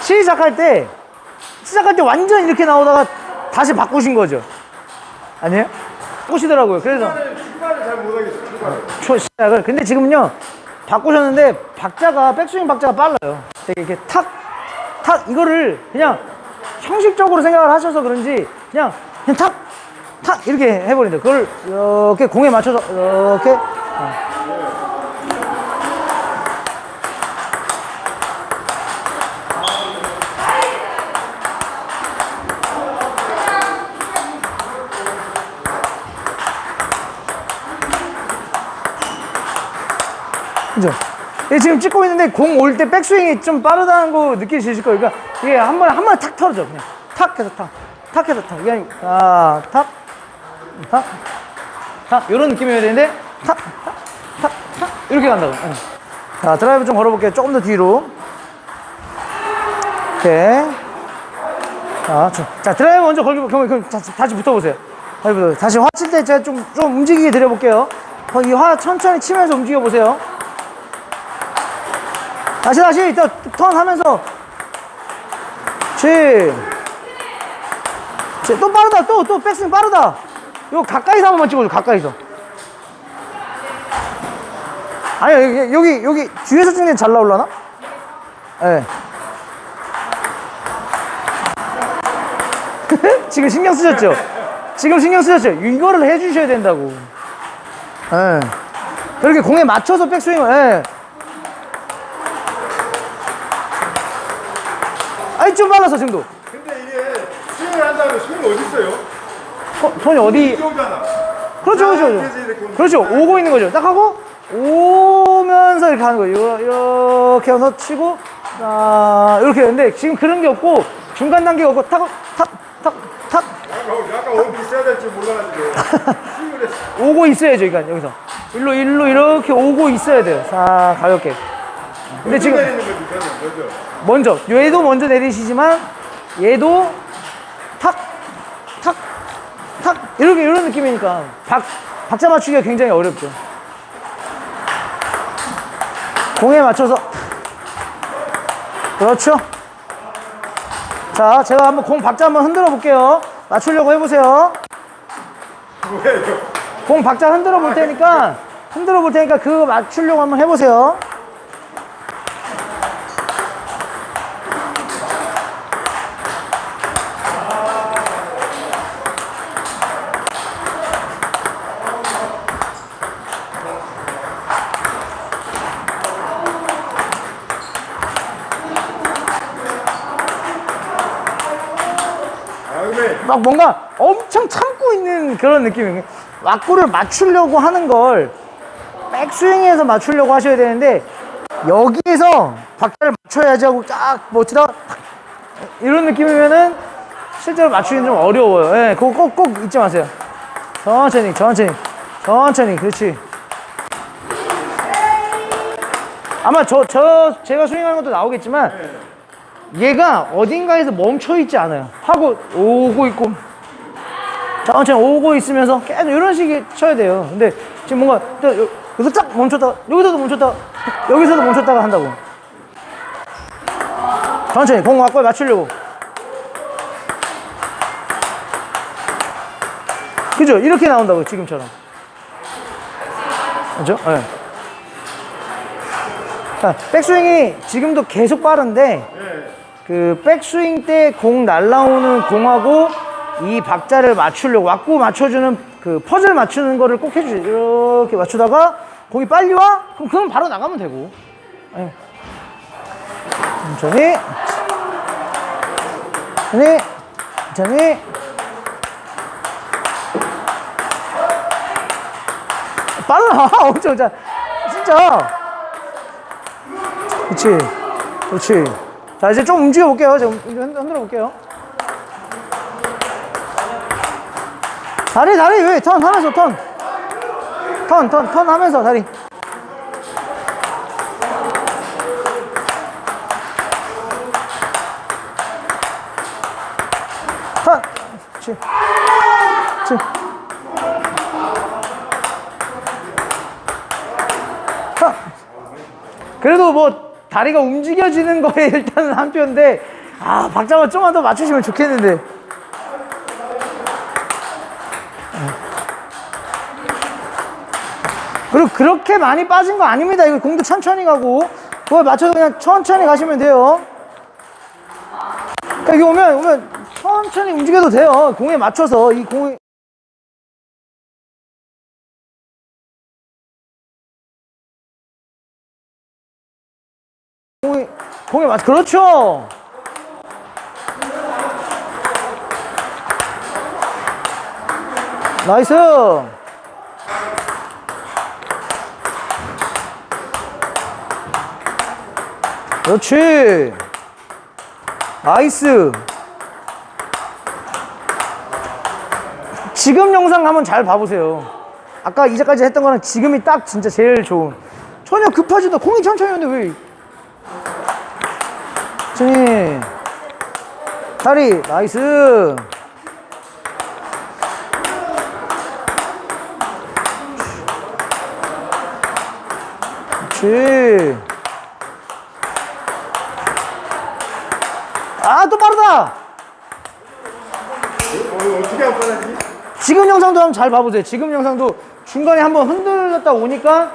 시작할 때 시작할 때 완전 이렇게 나오다가 다시 바꾸신 거죠? 아니에요? 바꾸시더라고요. 그래서 출발을 잘 못하겠어. 출발을. 초 시작을 근데 지금은요 바꾸셨는데 박자가 백스윙 박자가 빨라요. 되게 이렇게 탁 탁 이거를 그냥 형식적으로 생각을 하셔서 그런지 그냥 그냥 탁 탁 이렇게 해버린다. 그걸 이렇게 공에 맞춰서 이렇게 그죠? 예, 지금 찍고 있는데 공 올 때 백스윙이 좀 빠르다는 거 느끼실 거예요. 그러니까 이게 한 번에 한 번에 탁 털어져 그냥 탁 해서 탁, 탁 해서 탁. 아니 아, 탁, 탁, 탁 이런 느낌이어야 되는데 탁, 탁, 탁, 탁 이렇게 간다고. 응. 자 드라이브 좀 걸어볼게요. 조금 더 뒤로. 오케이. 자, 저, 자 드라이브 먼저 걸고 그럼, 그럼 다시, 다시 붙어보세요. 다시, 붙어. 다시 화칠 때 제가 좀, 좀 움직이게 드려볼게요. 어, 이화 천천히 치면서 움직여 보세요. 다시 다시 또, 턴 하면서 치. 치. 또 빠르다 또 또 백스윙 빠르다 이거 가까이서 한 번만 찍어줘 가까이서 아니 여기 여기, 여기 뒤에서 찍는 게 잘 나올라나? 예 네. 지금 신경 쓰셨죠? 지금 신경 쓰셨죠? 이거를 해주셔야 된다고 예 그렇게 공에 맞춰서 백스윙을 예. 아니 좀 빨라서 지금도 근데 이게 스윙을 한다면 스윙이 어디 있어요? 어, 손이 어디 이렇게 오잖아. 그렇죠 그렇죠 그렇죠 그렇죠. 오고 있는 거죠 딱 하고 오면서 이렇게 하는 거예요 요- 이렇게 해서 치고 아 이렇게 했는데 지금 그런 게 없고 중간 단계가 없고 탁탁 탁탁 약간, 약간 어디 있어야 될지 몰라가지고 했어. 오고 있어야죠 그러니까 여기서 일로 일로 이렇게 오고 있어야 돼요 자 가볍게 근데 지금 내리는 거지 저는 먼저. 먼저 얘도 먼저 내리시지만 얘도 탁 탁 탁 이렇게 이런 느낌이니까 박 박자 맞추기가 굉장히 어렵죠. 공에 맞춰서 그렇죠. 자, 제가 한번 공 박자 한번 흔들어 볼게요. 맞추려고 해보세요. 공 박자 흔들어 볼 테니까 흔들어 볼 테니까 그거 맞추려고 한번 해보세요. 아 근데 막 뭔가 엄청 참고 있는 그런 느낌이에요. 왁구를 맞추려고 하는 걸 백스윙에서 맞추려고 하셔야 되는데 여기에서 박자를 맞춰야지 하고 쫙 멋지다 이런 느낌이면은 실제로 맞추기는 좀 어려워요. 예, 그거 꼭, 꼭 잊지 마세요. 천천히, 천천히, 천천히, 그렇지. 아마 저, 저, 제가 스윙하는 것도 나오겠지만 얘가 어딘가에서 멈춰 있지 않아요. 하고 오고 있고 천천히 오고 있으면서 계속 이런 식의 쳐야 돼요. 근데 지금 뭔가 여기서 쫙 멈췄다가 여기서도 멈췄다가 여기서도 멈췄다가 한다고. 천천히 공 갖고 맞추려고. 그죠? 이렇게 나온다고 지금처럼. 그죠? 예. 자, 백스윙이 지금도 계속 빠른데 그 백스윙 때 공 날라오는 공하고 이 박자를 맞추려고 왁구 맞춰주는 그 퍼즐 맞추는 거를 꼭 해주세요. 이렇게 맞추다가 공이 빨리 와? 그럼 그건 바로 나가면 되고. 예. 천천히. 천천히. 천천히. 빨라. 엄청 자 진짜. 그렇지. 그렇지. 자, 이제 좀 움직여 볼게요. 좀 흔- 흔들어 볼게요. 다리, 다리, 왜? 턴 하면서, 턴. 턴, 턴, 턴 하면서, 다리. 그래도 뭐 다리가 움직여지는 거에 일단은 한 표인데 아 박자만 좀만 더 맞추시면 좋겠는데. 그리고 그렇게 많이 빠진 거 아닙니다. 이거 공도 천천히 가고. 그걸 맞춰서 그냥 천천히 가시면 돼요. 그러니까 여기 오면 오면 천천히 움직여도 돼요. 공에 맞춰서 이 공에 공에 맞 그렇죠. 나이스. 그렇지. 나이스. 지금 영상 한번 잘 봐보세요. 아까 이제까지 했던 거랑 지금이 딱 진짜 제일 좋은. 전혀 급하지도 공이 천천히 오는데 왜 천천히 다리 나이스 그렇지 아또 빠르다 어, 어떻게 안 빠르지? 지금 영상도 한번 잘 봐보세요. 지금 영상도 중간에 한번 흔들렸다 오니까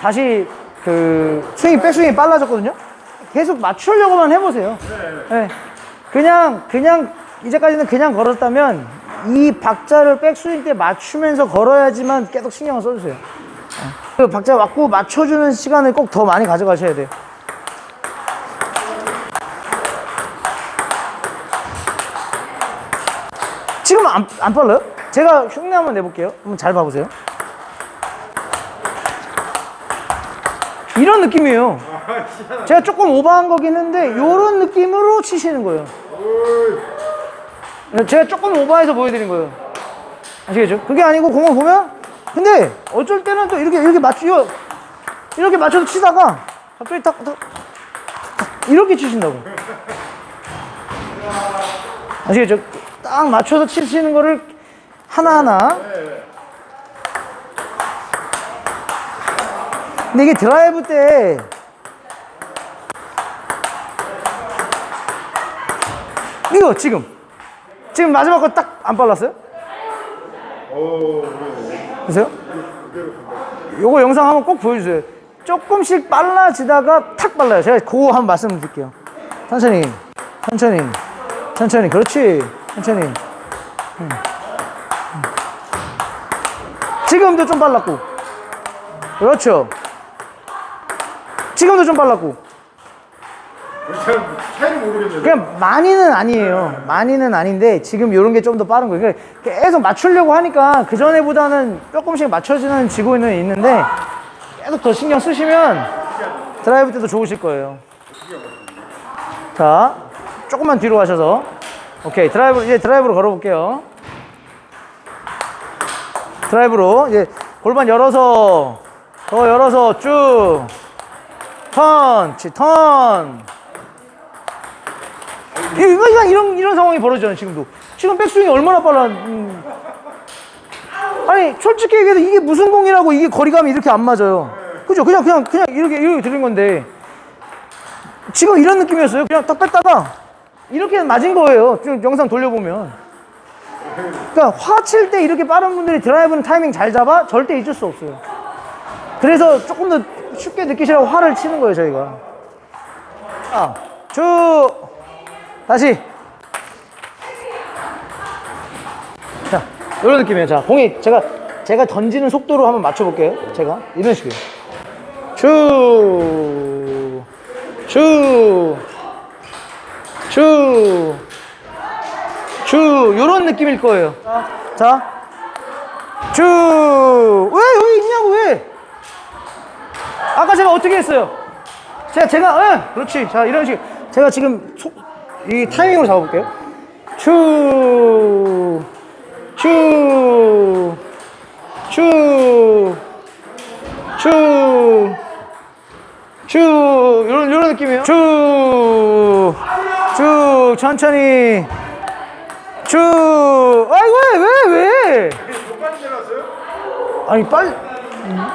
다시 그 스윙이 백스윙이 빨라졌거든요. 계속 맞추려고만 해보세요. 네. 그냥 그냥 이제까지는 그냥 걸었다면 이 박자를 백스윙 때 맞추면서 걸어야지만 계속 신경을 써주세요. 네. 그 박자 맞고 맞춰주는 시간을 꼭 더 많이 가져가셔야 돼요. 지금 안, 안 빨라요? 제가 흉내 한번 내볼게요. 한번 잘 봐보세요. 이런 느낌이에요. 제가 조금 오버한 거긴 한데, 이런 느낌으로 치시는 거예요. 제가 조금 오버해서 보여드린 거예요. 아시겠죠? 그게 아니고 공을 보면, 근데 어쩔 때는 또 이렇게, 이렇게 맞추, 이렇게 맞춰서 치다가, 갑자기 딱, 딱, 딱 이렇게 치신다고. 아시겠죠? 딱 맞춰서 치시는 거를 하나하나. 근데 이게 드라이브 때 이거 지금 지금 마지막 거 딱 안 빨랐어요? 보세요. 요거 영상 한번 꼭 보여주세요. 조금씩 빨라지다가 탁 빨라요. 제가 그거 한번 말씀드릴게요. 천천히, 천천히, 천천히. 그렇지. 천천히. 음. 음. 지금도 좀 빨랐고. 그렇죠. 지금도 좀 빨랐고. 잘 차이를 모르겠는데. 그냥 많이는 아니에요. 많이는 아닌데 지금 이런 게 좀 더 빠른 거예요. 그러니까 계속 맞추려고 하니까 그 전에보다는 조금씩 맞춰지는 지고는 있는데 계속 더 신경 쓰시면 드라이브 때도 좋으실 거예요. 자, 조금만 뒤로 가셔서 오케이 드라이브 이제 드라이브로 걸어볼게요. 드라이브로 이제 골반 열어서 더 열어서 쭉 턴, 치, 턴. 이거 이거 이런 이런 상황이 벌어지잖아요 지금도. 지금 백스윙이 얼마나 빨라. 음. 아니 솔직히 얘기해서 이게 무슨 공이라고 이게 거리감이 이렇게 안 맞아요. 그죠? 그냥 그냥 그냥 이렇게 이렇게 들은 건데. 지금 이런 느낌이었어요. 그냥 딱 뺐다가 이렇게 맞은 거예요. 지금 영상 돌려보면. 그러니까 화칠 때 이렇게 빠른 분들이 드라이브는 타이밍 잘 잡아 절대 잊을 수 없어요. 그래서 조금 더 쉽게 느끼시라고 화를 치는 거예요 저희가 자쭉 다시. 자, 이런 느낌이에요. 자, 공이 제가 제가 던지는 속도로 한번 맞춰볼게요. 제가 이런 식이에요. 쭉, 쭉, 쭉, 쭉. 이런 느낌일 거예요. 자, 쭉. 어떻게 했어요? 제가 제가 예, 그렇지. 자 이런 식. 제가 지금 속, 이 타이밍으로 잡아볼게요. 추, 추, 추, 추, 추. 이런 이런 느낌이에요. 추, 추. 천천히. 추. 아이 왜 왜 왜? 몇 가지 내놨어요? 아니 빨리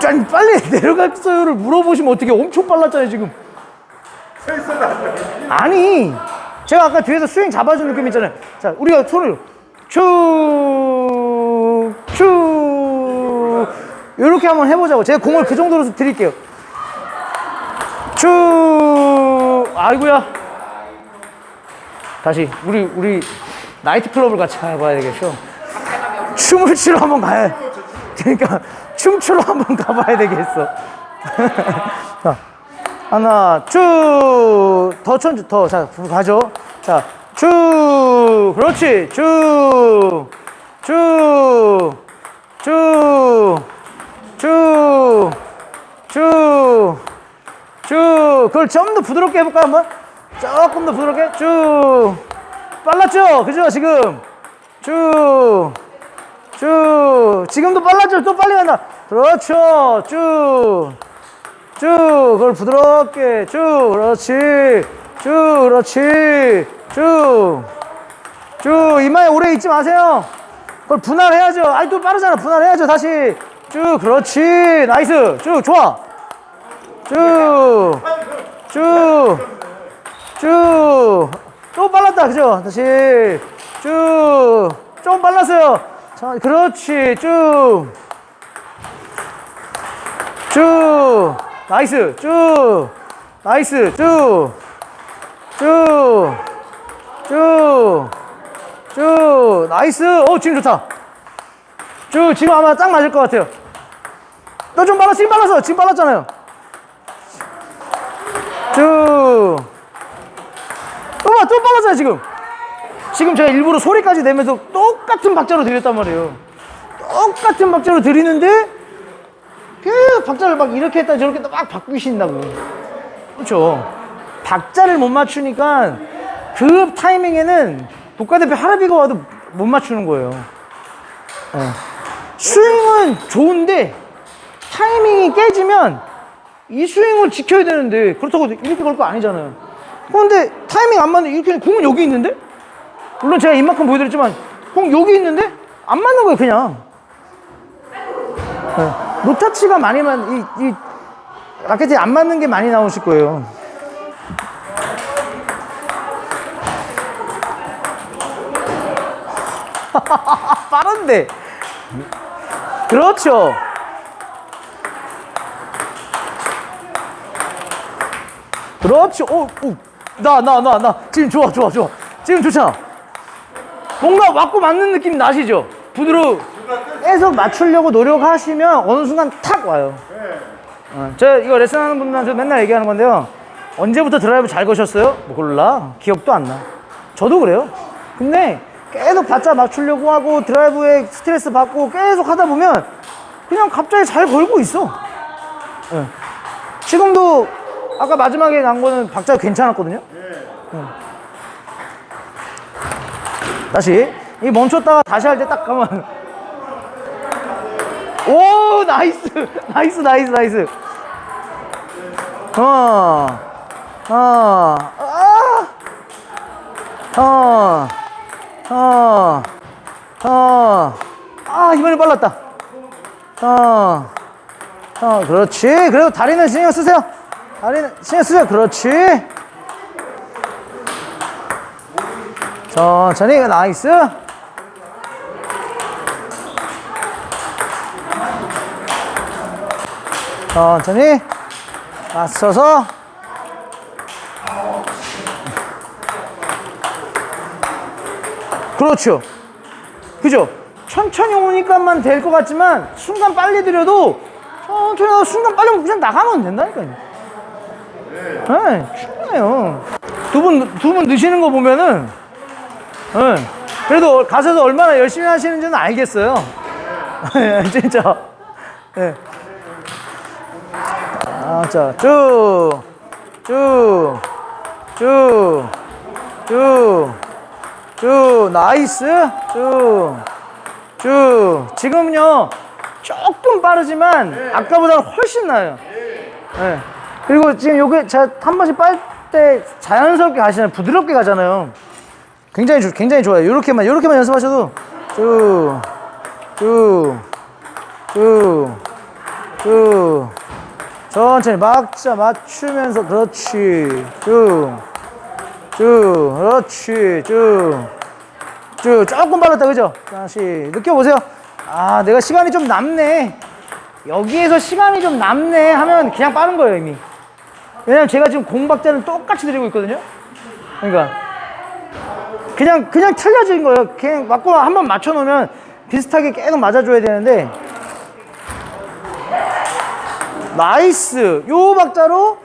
아니 빨리 내려갔어요를 물어보시면 어떻게 엄청 빨랐잖아요 지금. 아니 제가 아까 뒤에서 스윙 잡아준 느낌 있잖아요. 자 우리가 손을 쭉쭉 이렇게 한번 해보자고. 제가 공을 그 정도로 드릴게요. 쭉 아이고야. 다시 우리 우리 나이트 클럽을 같이 가봐야 되겠죠? 춤을 추러 한번 가야 그러니까 춤추러 한번 가봐야 되겠어. 자 하나 쭉 더 천주 더 자 가죠. 자 쭉 그렇지. 쭉쭉 쭉 쭉 쭉 그걸 좀 더 부드럽게 해볼까 한번? 조금 더 부드럽게? 쭉 빨랐죠? 그죠 지금? 쭉 쭉 지금도 빨랐죠? 또 빨리 간다 그렇죠. 쭉. 쭉. 그걸 부드럽게. 쭉. 그렇지. 쭉. 그렇지. 쭉 쭉. 이마에 오래 있지 마세요. 그걸 분할해야죠. 아이 또 빠르잖아. 분할해야죠 다시. 쭉. 그렇지. 나이스. 쭉. 좋아. 쭉 쭉쭉또 빨랐다. 그죠? 다시. 쭉 좀 빨랐어요. 자 그렇지. 쭉 쭉. 나이스. 쭉. 나이스. 쭉 쭉 쭉 쭉. 나이스. 오 지금 좋다. 쭉 지금 아마 딱 맞을 것 같아요. 너 좀 빨랐어 지금 빨랐어 지금 빨랐잖아요. 쭉. 어머 또 빨랐잖아 지금. 지금 제가 일부러 소리까지 내면서 똑같은 박자로 드렸단 말이에요. 똑같은 박자로 드리는데 그 박자를 막 이렇게 했다 저렇게 했다 막 바꾸신다고. 그렇죠. 박자를 못 맞추니까 그 타이밍에는 국가대표 하라비가 와도 못 맞추는 거예요. 예. 스윙은 좋은데 타이밍이 깨지면 이 스윙을 지켜야 되는데 그렇다고 이렇게 걸 거 아니잖아요. 그런데 타이밍 안 맞는 이렇게 공은 여기 있는데? 물론 제가 이만큼 보여드렸지만 공 여기 있는데 안 맞는 거예요 그냥. 네. 노타치가 많이 만, 이, 이, 라켓이 안 맞는 게 많이 나오실 거예요. 빠른데. 그렇죠. 그렇죠. 오, 오. 나, 나, 나, 나. 지금 좋아, 좋아, 좋아. 지금 좋잖아. 뭔가 맞고 맞는 느낌 나시죠? 부드러워. 계속 맞추려고 노력하시면 어느 순간 탁 와요. 어, 제가 이거 레슨하는 분들한테 맨날 얘기하는 건데요. 언제부터 드라이브 잘 거셨어요? 몰라. 기억도 안 나. 저도 그래요. 근데 계속 바짝 맞추려고 하고 드라이브에 스트레스 받고 계속 하다 보면 그냥 갑자기 잘 걸고 있어. 예. 지금도 아까 마지막에 난 거는 박자가 괜찮았거든요. 예. 다시 이 멈췄다가 다시 할 때 딱 가면 오 나이스. 나이스 나이스 나이스. 어, 어, 아, 어, 어, 어, 아 이번에 빨랐다. 어, 어 그렇지. 그래도 다리는 신경 쓰세요. 다리는 신경 쓰세요. 그렇지. 천천히 나이스 천천히. 맞춰서. 그렇죠. 그죠? 천천히 오니까만 될 것 같지만 순간 빨리 들여도 천천히 순간 빨리 그냥 나가면 된다니까요. 네, 충분해요. 두분 두 분 드시는 거 보면은 네, 그래도 가서도 얼마나 열심히 하시는지는 알겠어요. 네, 진짜. 네. 아, 자, 쭉, 쭉, 쭉, 쭉, 쭉, 나이스, 쭉, 쭉. 지금은요, 조금 빠르지만 아까보다 훨씬 나아요. 네. 그리고 지금 요게 제가 한 번씩 빨 때 자연스럽게 가시잖아요. 부드럽게 가잖아요. 굉장히, 좋- 굉장히 좋아요. 요렇게만, 요렇게만 연습하셔도 쭉, 쭉, 쭉, 쭉. 천천히 막자 맞추면서 그렇지. 쭉쭉 그렇지. 쭉 쭉. 조금 빨랐다 그죠? 다시 느껴보세요. 아 내가 시간이 좀 남네. 여기에서 시간이 좀 남네 하면 그냥 빠른 거예요 이미. 왜냐면 제가 지금 공박자는 똑같이 드리고 있거든요? 그러니까. 그냥 그냥 틀려진 거예요. 그냥 맞고 한 번 맞춰놓으면 비슷하게 계속 맞아줘야 되는데 나이스 요 박자로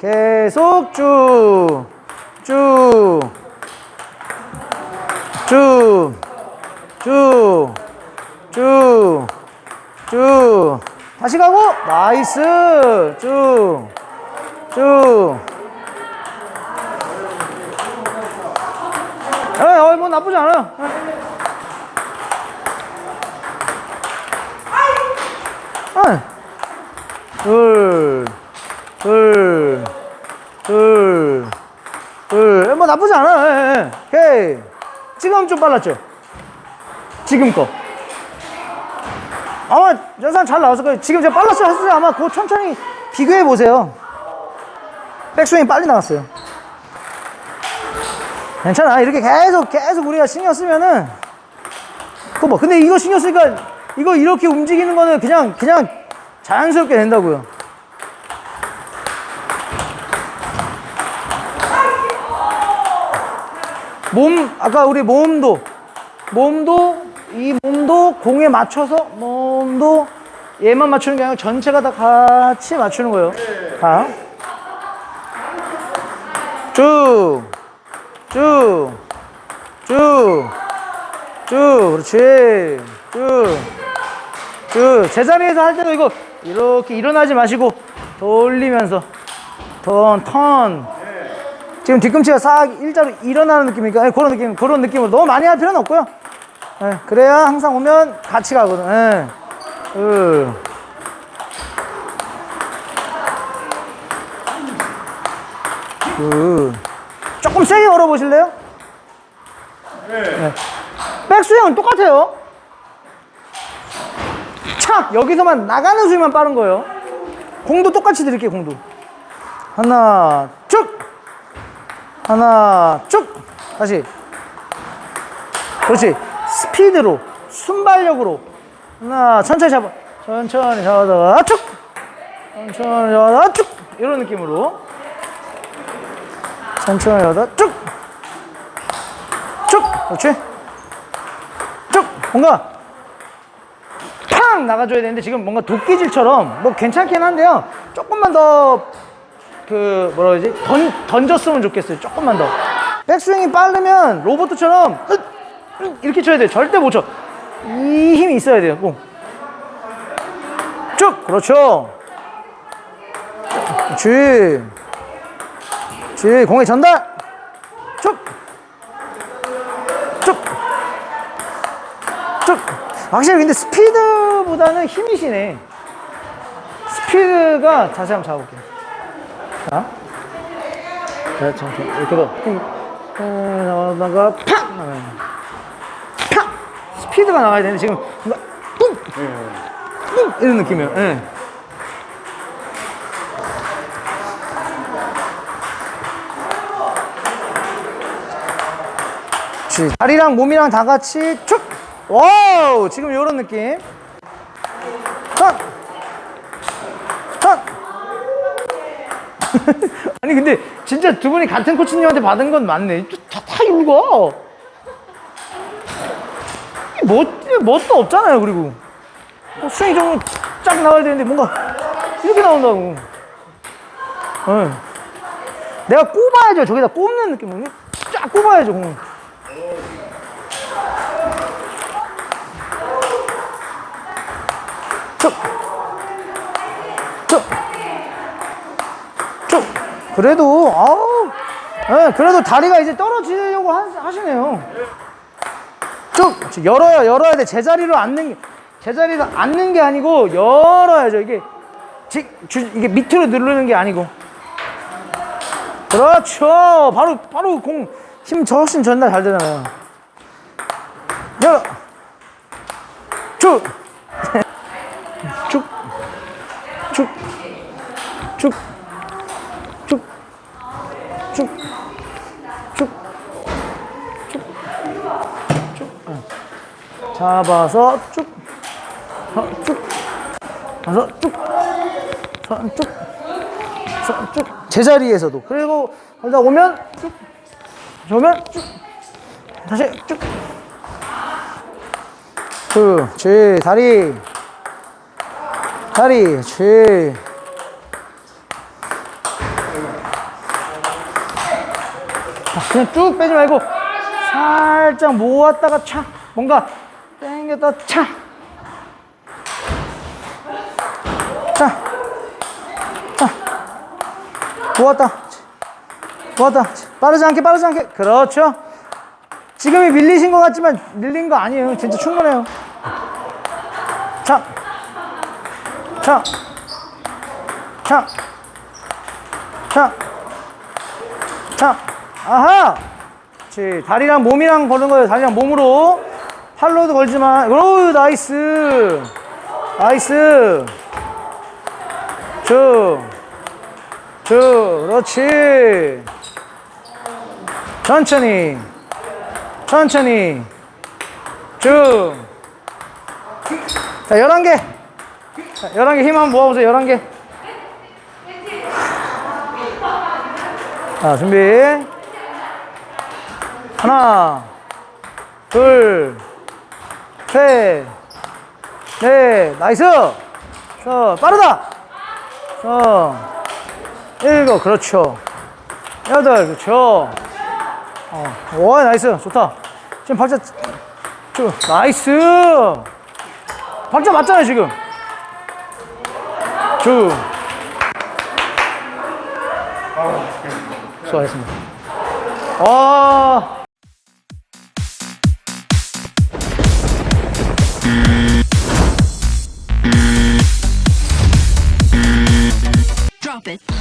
계속 쭉 쭉, 쭉, 쭉, 쭉, 쭉. 다시 가고, 나이스. 쭉, 쭉. 에, 어, 뭐 나쁘지 않아요. 에. 둘, 둘, 둘, 둘. 뭐 나쁘지 않아. 오케이. 지금 좀 빨랐죠? 지금 거. 아마 연산 잘 나왔을 거예요. 지금 제가 빨랐어요. 했어요. 아마 그거 천천히 비교해 보세요. 백스윙이 빨리 나왔어요. 괜찮아. 이렇게 계속, 계속 우리가 신경 쓰면은. 그거 뭐. 근데 이거 신경 쓰니까 이거 이렇게 움직이는 거는 그냥, 그냥 자연스럽게 된다고요. 몸 아까 우리 몸도 몸도 이 몸도 공에 맞춰서 몸도 얘만 맞추는 게 아니라 전체가 다 같이 맞추는 거예요. 자, 쭉, 쭉, 쭉, 쭉, 그렇지, 쭉, 쭉. 제자리에서 할 때도 이거 이렇게 일어나지 마시고 돌리면서 턴, 턴. 지금 뒤꿈치가 싹 일자로 일어나는 느낌이니까 예, 그런 느낌 그런 느낌으로 너무 많이 할 필요는 없고요. 예, 그래야 항상 오면 같이 가거든. 예. 으. 으. 조금 세게 걸어 보실래요? 네. 백스윙은 똑같아요. 착 여기서만 나가는 수위만 빠른 거예요. 공도 똑같이 드릴게요. 공도. 하나 쭉! 하나 쭉! 다시. 그렇지. 스피드로 순발력으로. 하나 천천히 잡아. 천천히 잡아다가 쭉! 천천히 잡아다가 쭉! 이런 느낌으로. 천천히 잡아다가 쭉 쭉! 그렇지? 쭉! 뭔가 팡 나가줘야 되는데 지금 뭔가 도끼질처럼 뭐 괜찮긴 한데요. 조금만 더 그 뭐라 그러지? 던, 던졌으면 좋겠어요. 조금만 더. 백스윙이 빠르면 로봇처럼 이렇게 쳐야 돼요. 절대 못쳐이 힘이 있어야 돼요. 쭉! 그렇죠. 그렇지 공의 전달. 쭉쭉쭉! 확실히 근데 스피드 보다는 힘이시네 스피드가 자세히 한번 잡아볼게요 자, 자, 잠깐 이렇게 더 나가다가 팍. 팍 스피드가 나가야 되는데 지금 뭔가 이런 느낌이에요. 예. 다리랑 몸이랑 다 같이 쭉. 와우, 지금 이런 느낌. 턴, 턴. 아니 근데 진짜 두 분이 같은 코치님한테 받은 건 맞네. 다, 다 이거 멋, 멋도 없잖아요. 그리고 어, 스윙이 좀쫙 나와야 되는데 뭔가 이렇게 나온다고. 예. 내가 꼽아야죠. 저기다 꼽는 느낌으로 쫙 꼽아야죠. 공을. 그래도 아우, 예, 그래도 다리가 이제 떨어지려고 하, 하시네요. 쭉 열어야 열어야 돼. 제자리로 앉는 게 제자리로 앉는 게 아니고 열어야죠. 이게 지, 주, 이게 밑으로 누르는 게 아니고. 그렇죠. 바로 바로 공 힘 훨씬 전달 잘 되잖아요. 열어. 쭉. 쭉. 쭉. 쭉, 쭉, 쭉, 쭉, 쭉, 쭉. 어. 잡아서 쭉, 어, 쭉, 가서 쭉, 선 쭉, 선 쭉. 제자리에서도. 그리고 거기다 오면 쭉, 오면 쭉, 다시 쭉. 그, 제 다리, 다리, 제. 자, 그냥 쭉 빼지 말고 살짝 모았다가 차 뭔가 당겼다 차. 자, 자, 모았다, 모았다. 빠르지 않게, 빠르지 않게. 그렇죠. 지금이 밀리신 것 같지만 밀린 거 아니에요. 진짜 충분해요. 자, 자, 자, 자, 자, 아하! 그렇지. 다리랑 몸이랑 거는 거예요. 다리랑 몸으로. 팔로도 걸지만, 오, 나이스! 나이스! 쭉, 쭉, 그렇지. 천천히, 천천히, 쭉. 자, 11개. 자, 11개 힘 한번 모아보세요. 11개. 자, 준비. 하나, 둘, 셋, 넷, 나이스! 자, 빠르다! 자, 일곱, 그렇죠. 여덟, 그렇죠. 어, 와, 나이스. 좋다. 지금 박자, 쭉, 나이스! 박자 맞잖아요, 지금. 쭉. 수고하셨습니다. 아. purpose.